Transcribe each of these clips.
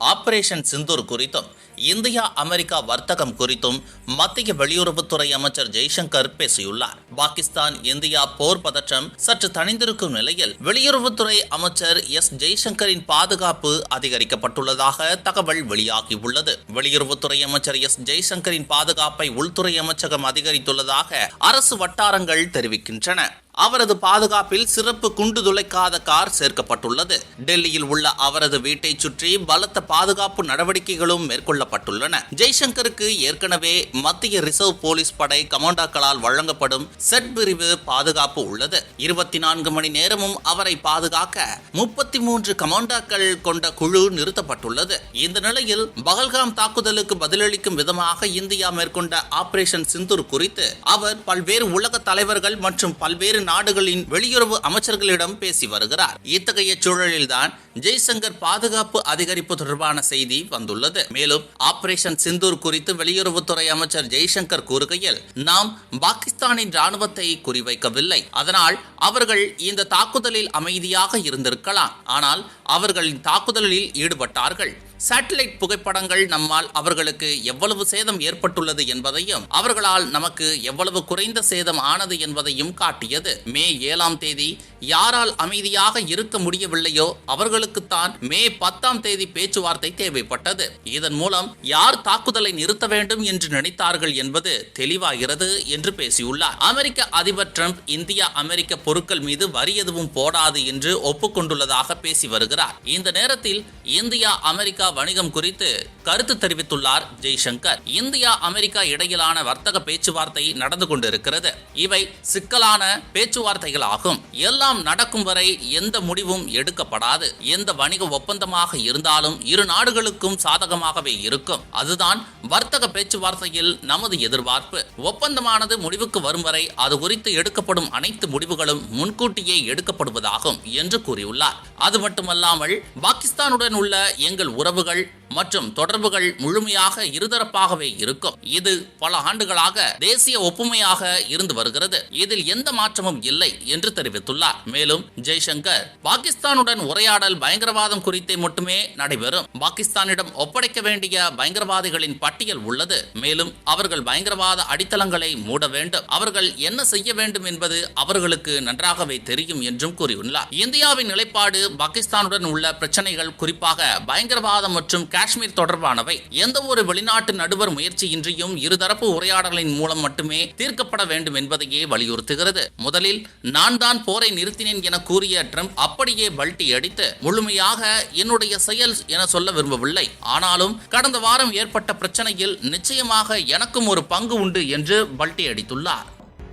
Operation Sindoor குறித்தும் India America வர்த்தகம் குறித்தும் மத்திய வெளியுறவுத்துறை அமைச்சர் ஜெய்சங்கர் பேசியுள்ளார். பாகிஸ்தான் இந்தியா போர் பதற்றம் சற்று தணிந்திருக்கும் நிலையில் வெளியுறவுத்துறை அமைச்சர் எஸ். ஜெய்சங்கரின் பாதுகாப்பு அதிகரிக்கப்பட்டுள்ளதாக தகவல் வெளியாகியுள்ளது. வெளியுறவுத்துறை அமைச்சர் எஸ். ஜெய்சங்கரின் பாதுகாப்பை உள்துறை அமைச்சகம் அதிகரித்துள்ளதாக அரசு வட்டாரங்கள் தெரிவிக்கின்றன. அவரது பாதுகாப்பில் சிறப்பு குண்டு துளைக்காத கார் சேர்க்கப்பட்டுள்ளது. டெல்லியில் உள்ள அவரது வீட்டை சுற்றி பலத்த பாதுகாப்பு நடவடிக்கைகளும் மேற்கொள்ளப்பட்டுள்ளன. ஜெய்சங்கருக்கு ஏற்கனவே மத்திய ரிசர்வ் போலீஸ் படை கமாண்டாக்களால் வழங்கப்படும் செட்பிரிவு பாதுகாப்பு உள்ளது. இருபத்தி நான்கு மணி நேரமும் அவரை பாதுகாக்க முப்பத்தி மூன்று கமாண்டாக்கள் கொண்ட குழு நிறுத்தப்பட்டுள்ளது. இந்த நிலையில் பகல்காம் தாக்குதலுக்கு பதிலளிக்கும் விதமாக இந்தியா மேற்கொண்ட ஆபரேஷன் சிந்தூர் குறித்து அவர் பல்வேறு உலக தலைவர்கள் மற்றும் பல்வேறு நாடுகளின் வெளியுறவு அமைச்சர்களிடம் பேசி வருகிறார். இத்தகைய சூழலில்தான் ஜெய்சங்கர் பாதுகாப்பு அதிகரிப்பு தொடர்பான செய்தி வந்துள்ளது. மேலும் ஆபரேஷன் சிந்தூர் குறித்து வெளியுறவுத்துறை அமைச்சர் ஜெய்சங்கர் கூறுகையில் நாம் பாகிஸ்தானின் ராணுவத்தை குறிவைக்கவில்லை. அதனால் அவர்கள் இந்த தாக்குதலில் அமைதியாக இருந்திருக்கலாம். ஆனால் அவர்களின் தாக்குதலில் ஈடுபட்டார்கள். சேட்டலைட் புகைப்படங்கள் நம்மால் அவர்களுக்கு எவ்வளவு சேதம் ஏற்பட்டுள்ளது என்பதையும் அவர்களால் நமக்கு எவ்வளவு குறைந்த சேதம் ஆனது என்பதையும் காட்டியது. மே ஏழாம் தேதி யாரால் அமைதியாக இருக்க முடியவில்லையோ அவர்களுக்குத்தான் மே பத்தாம் தேதி பேச்சுவார்த்தை தேவைப்பட்டது. இதன் மூலம் யார் தாக்குதலை நிறுத்த வேண்டும் என்று நினைத்தார்கள் என்பது தெளிவாகிறது என்று பேசியுள்ளார். அமெரிக்க அதிபர் ட்ரம்ப் இந்தியா அமெரிக்க பொருட்கள் மீது வரி எதுவும் போடாது என்று ஒப்புக்கொண்டுள்ளதாக பேசி வருகிறார். இந்த நேரத்தில் இந்தியா அமெரிக்கா வணிகம் குறித்து கருத்து தெரிவித்துள்ளார் ஜெய்சங்கர். இந்தியா அமெரிக்கா இடையிலான வர்த்தக பேச்சுவார்த்தை நடந்து கொண்டிருக்கிறது. இவை சிக்கலான பேச்சுவார்த்தைகளாகும். எல்லாம் நடக்கும் வரை எந்த முடிவும் எடுக்கப்படாது. எந்த வணிக ஒப்பந்தமாக இருந்தாலும் இரு நாடுகளுக்கும் சாதகமாகவே இருக்கும். அதுதான் வர்த்தக பேச்சுவார்த்தையில் நமது எதிர்பார்ப்பு. ஒப்பந்தமானது முடிவுக்கு வரும் வரை அது குறித்து எடுக்கப்படும் அனைத்து முடிவுகளும் முன்கூட்டியே எடுக்கப்படுவதாகும் என்று கூறியுள்ளார். அது மட்டுமல்லாமல் பாகிஸ்தானுடன் உள்ள எங்கள் உறவு உறவுகள் மற்றும் தொடர்புகள் முழுமையாக இருதரப்பாகவே இருக்கும். இது பல ஆண்டுகளாக தேசிய ஒப்புமையாக இருந்து வருகிறது. இதில் எந்த மாற்றமும் இல்லை என்று தெரிவித்துள்ளார். மேலும் ஜெய்சங்கர் பாகிஸ்தானுடன் உரையாடல் பயங்கரவாதம் குறித்தே மட்டுமே நடைபெறும். பாகிஸ்தானிடம் ஒப்படைக்க வேண்டிய பயங்கரவாதிகளின் பட்டியல் உள்ளது. மேலும் அவர்கள் பயங்கரவாத அடித்தளங்களை மூட வேண்டும். அவர்கள் என்ன செய்ய வேண்டும் என்பது அவர்களுக்கு நன்றாகவே தெரியும் என்றும் கூறியுள்ளார். இந்தியாவின் நிலைப்பாடு பாகிஸ்தானுடன் உள்ள பிரச்சனைகள் குறிப்பாக பயங்கரவாதம் மற்றும் காஷ்மீர் தொடர்பானவை. எந்த ஒரு வெளிநாட்டு நடுவர் முயற்சியின்றியும் இருதரப்பு உரையாடலின் மூலம் மட்டுமே தீர்க்கப்பட வேண்டும் என்பதையே வலியுறுத்துகிறது. முதலில் நான் தான் போரை நிறுத்தினேன் என கூறிய ட்ரம்ப் அப்படியே பல்டி அடித்து முழுமையாக என்னுடைய செயல் என சொல்ல விரும்பவில்லை. ஆனாலும் கடந்த வாரம் ஏற்பட்ட பிரச்சனையில் நிச்சயமாக எனக்கும் ஒரு பங்கு உண்டு என்று பல்டி அடித்துள்ளார்.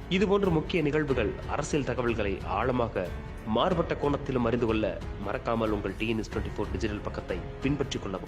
இதுபோன்ற முக்கிய நிகழ்வுகள் அரசியல் தகவல்களை ஆழமாக மாறுபட்ட கோணத்திலும் அறிந்து கொள்ள மறக்காமல் உங்கள் டிஎன்எஸ் டுவெண்ட்டி ஃபோர் டிஜிட்டல் பக்கத்தை பின்பற்றிக் கொள்ளவும்.